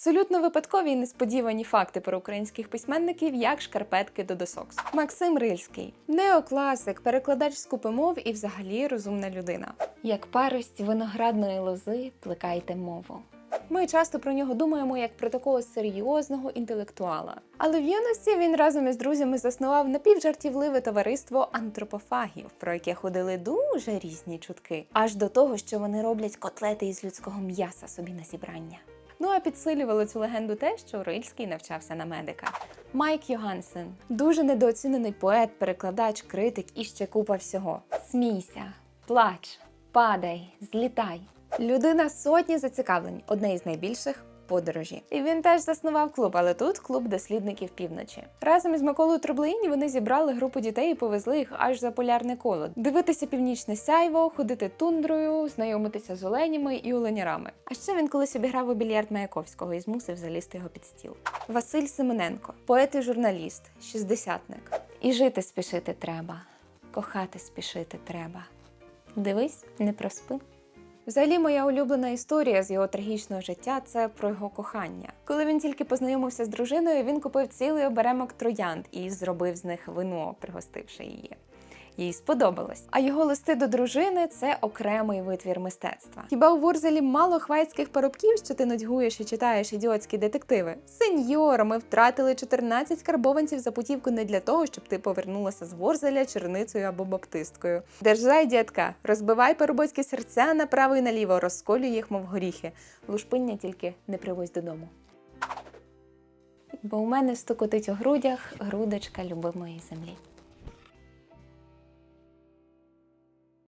Абсолютно випадкові і несподівані факти про українських письменників, як шкарпетки до досоксу. Максим Рильський неокласик, перекладач з купи мов і взагалі розумна людина. Як парость виноградної лози, плекайте мову. Ми часто про нього думаємо як про такого серйозного інтелектуала. Але в юності він разом із друзями заснував напівжартівливе товариство антропофагів, про яке ходили дуже різні чутки, аж до того, що вони роблять котлети із людського м'яса собі на зібрання. Ну а підсилювало цю легенду те, що Рильський навчався на медика. Майк Йогансен дуже недооцінений поет, перекладач, критик і ще купа всього. Смійся, плач, падай, злітай. Людина сотні зацікавлень, одне із найбільших подорожі. І він теж заснував клуб, але тут клуб дослідників півночі. Разом із Миколою Трублині вони зібрали групу дітей і повезли їх аж за полярне коло. Дивитися північне сяйво, ходити тундрою, знайомитися з оленями і оленярами. А ще він колись обіграв у більярд Маяковського і змусив залізти його під стіл. Василь Семененко, поет і журналіст, шістдесятник. І жити спішити треба, кохати спішити треба. Дивись, не проспи. Взагалі, моя улюблена історія з його трагічного життя це про його кохання. Коли він тільки познайомився з дружиною, він купив цілий оберемок троянд і зробив з них вино, пригостивши її. Їй сподобалось. А його листи до дружини це окремий витвір мистецтва. Хіба у Вурзелі мало хвайських парубків, що ти нудьгуєш і читаєш ідіотські детективи? Сеньор, ми втратили 14 карбованців за путівку не для того, щоб ти повернулася з Ворзеля черницею або баптисткою. Держай, дітка, розбивай парубоцькі серця направо і наліво, розколюй їх, мов горіхи. Лушпиння тільки не привозь додому. Бо у мене стукотить у грудях грудочка любимої землі.